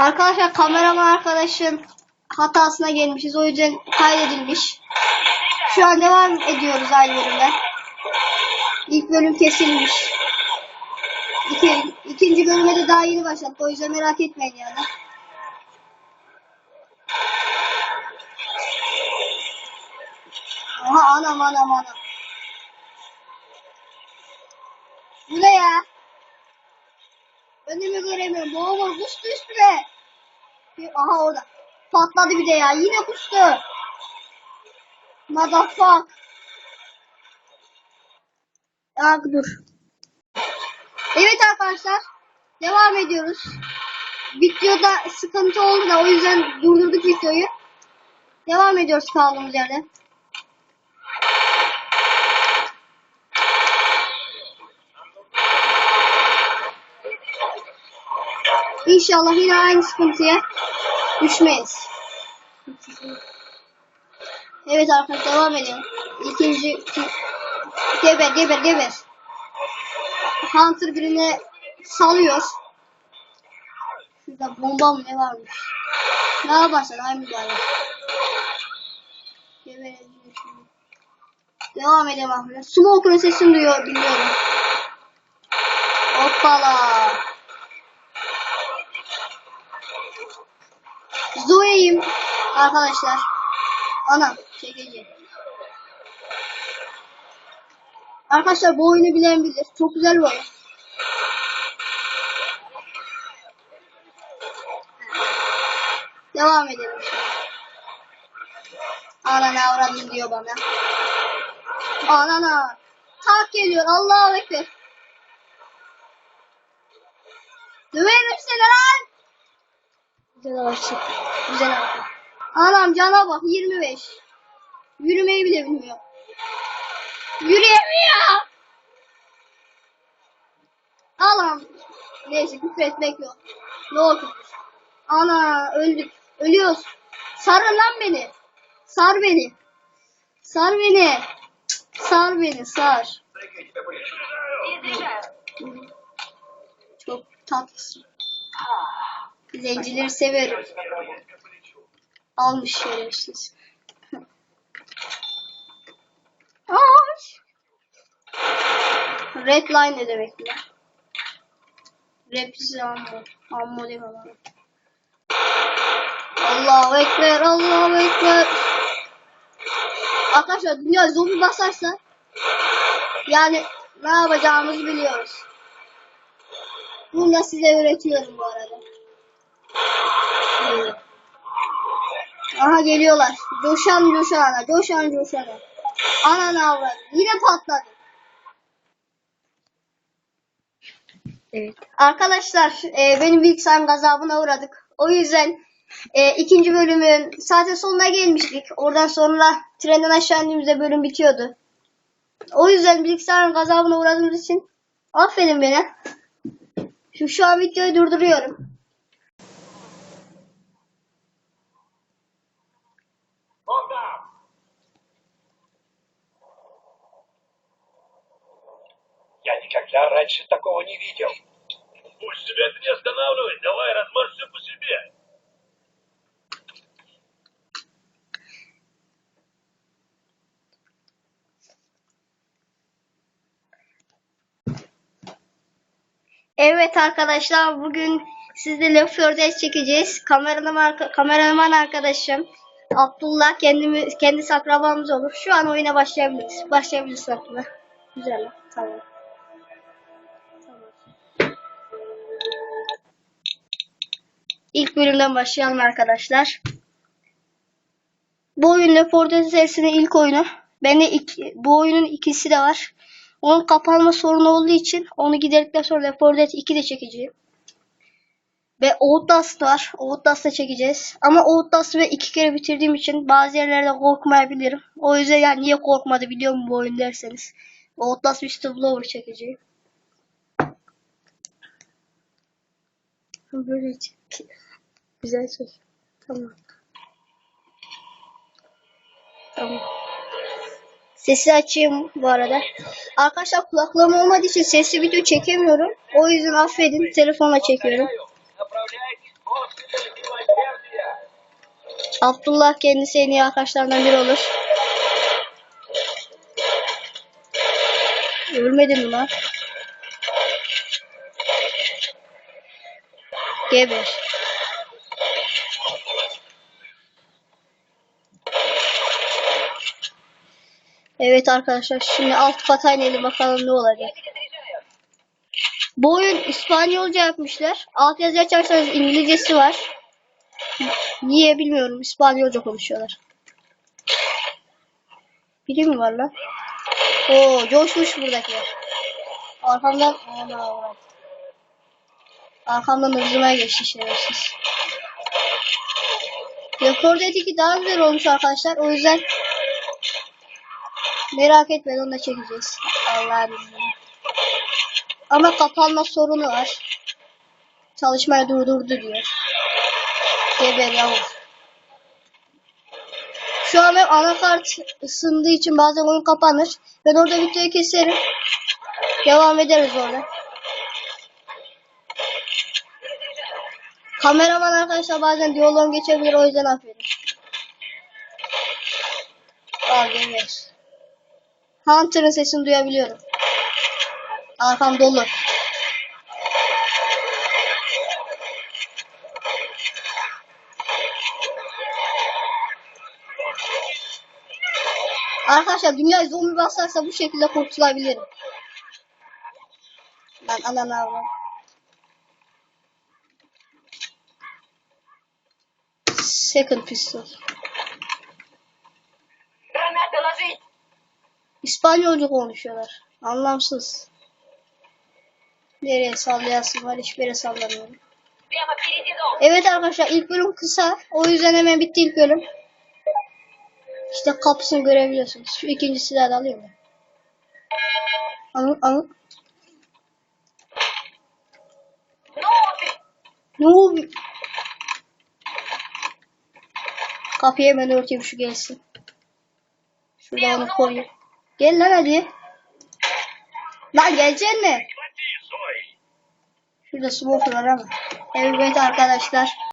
Arkadaşlar kameraman arkadaşın hatasına gelmişiz. O yüzden kaydedilmiş. Şu an devam ediyoruz aynı bölümden. İlk bölüm kesilmiş. İki, ikinci bölüme de daha yeni başladık. O yüzden merak etmeyin yani. Aha anam anam anam. Bu ne ya? Önümü göremiyorum. Boğulur kustu üstüme. Bir- Aha orada. Patladı bir de ya. Yine kustu. Motherfuck. Ya dur. Evet arkadaşlar. Devam ediyoruz. Videoda sıkıntı oldu da o yüzden durdurduk videoyu. Devam ediyoruz kaldığımız yerden. İnşallah yine aynı sıkıntıya düşmeyiz. Evet arkadaşlar devam edelim. İkinci ki- geber geber geber. Hunter birine salıyor. Şurada bomba mı ne varmış? Ne yaparsan aynı. Geberelim şimdi. Devam edelim arkadaşlar. Smoker'ın sesini duyuyor, dinliyorum. Hoppala. Zoe'yim arkadaşlar. Anam çekici. Arkadaşlar bu oyunu bilen bilir. Çok güzel bir oyun. Devam edelim şimdi. Anana avradım diyor bana. Anana. Tak geliyor. Allahu Ekber. Döverim seni lan. Güzel ağaç Güzel ağaç. Anam cana bak 25. Yürümeyi bile bilmiyor. Yürüyemiyor. Allah'ım. Neyse küfür etmek yok. Ne oldu? Ana öldük. Ölüyoruz. Sarın lan beni. Sar beni. Sar beni. Sar beni sar. Çok tatlısın. Zencileri severim. Almış şerefsiz. Ay. Red line ne demek ya? Repsi ammo. Ammo değil mi? Allahu Ekber, Allahu Ekber. Arkadaşlar dünya zombi basarsa yani ne yapacağımızı biliyoruz. Bunu da size öğretiyorum bu arada. Aha geliyorlar. Coşan coşana, coşan coşana. Ananı avradı. Yine patladı. Evet. Arkadaşlar e, benim bilgisayarım gazabına uğradık. O yüzden e, ikinci bölümün zaten sonuna gelmiştik. Oradan sonra trenden aşağı indiğimizde bölüm bitiyordu. O yüzden bilgisayarın gazabına uğradığımız için affedin beni. Şu, şu an videoyu durduruyorum. никогда раньше такого не видел. Пусть тебя это не останавливает. Давай размажься по себе. Evet arkadaşlar bugün sizle Left 4 Dead çekeceğiz. Kameraman, kameraman arkadaşım Abdullah kendimiz, kendisi akrabamız olur. Şu an oyuna başlayabiliriz. Başlayabiliriz aslında. Güzel. Tamam. Tamam. İlk bölümden başlayalım arkadaşlar. Bu oyun Left 4 Dead serisinin ilk oyunu. Bende iki, bu oyunun ikisi de var. Onun kapanma sorunu olduğu için onu giderdikten sonra Left 4 Dead 2 de çekeceğim. Ve Outlast var. Outlast da çekeceğiz. Ama Outlast'ı ben iki kere bitirdiğim için bazı yerlerde korkmayabilirim. O yüzden yani niye korkmadı biliyor musun bu oyun derseniz. Outlast Whistleblower çekeceğim. Böyle çek. Güzel çek. Tamam. Tamam. Sesi açayım bu arada. Arkadaşlar kulaklığım olmadığı için sesli video çekemiyorum. O yüzden affedin telefonla çekiyorum. Abdullah kendisi en iyi arkadaşlarından biri olur. Ölmedin mi lan? Geber. Evet arkadaşlar şimdi alt kata inelim bakalım ne olacak. Bu oyun İspanyolca yapmışlar. Alt yazı açarsanız İngilizcesi var. Niye bilmiyorum. İspanyolca konuşuyorlar. Biri mi var lan? Oo coşmuş buradakiler. Arkamdan ana. Arkamdan hızlıma geçti şerefsiz. Report 2 daha güzel olmuş arkadaşlar. O yüzden merak etmeyin onu da çekeceğiz. Allah'ın izniyle. Ama kapanma sorunu var. Çalışmayı durdurdu diyor. Geber yavur. Şu an hep anakart ısındığı için bazen oyun kapanır. Ben orada videoyu keserim. Devam ederiz orada. Kameraman arkadaşlar bazen diyaloğum geçebilir o yüzden affedin. Aa geber. Hunter'ın sesini duyabiliyorum. Arkam dolu. Arkadaşlar dünya zombi basarsa bu şekilde kurtulabilirim. Ben ananı avram. Second pistol. İspanyolca konuşuyorlar. Anlamsız. Nereye sallayasın var hiçbir yere sallamıyorum. Evet arkadaşlar ilk bölüm kısa. O yüzden hemen bitti ilk bölüm. İşte kapısını görebiliyorsunuz. Şu ikinci silahı da alayım ben. Anıl anıl. Ne oldu? Ne oldu? Kapıyı hemen örteyim şu gelsin. Şurada onu koyayım. Gel lan hadi. Lan geleceksin mi? Şurada smoke var ama. Evet arkadaşlar.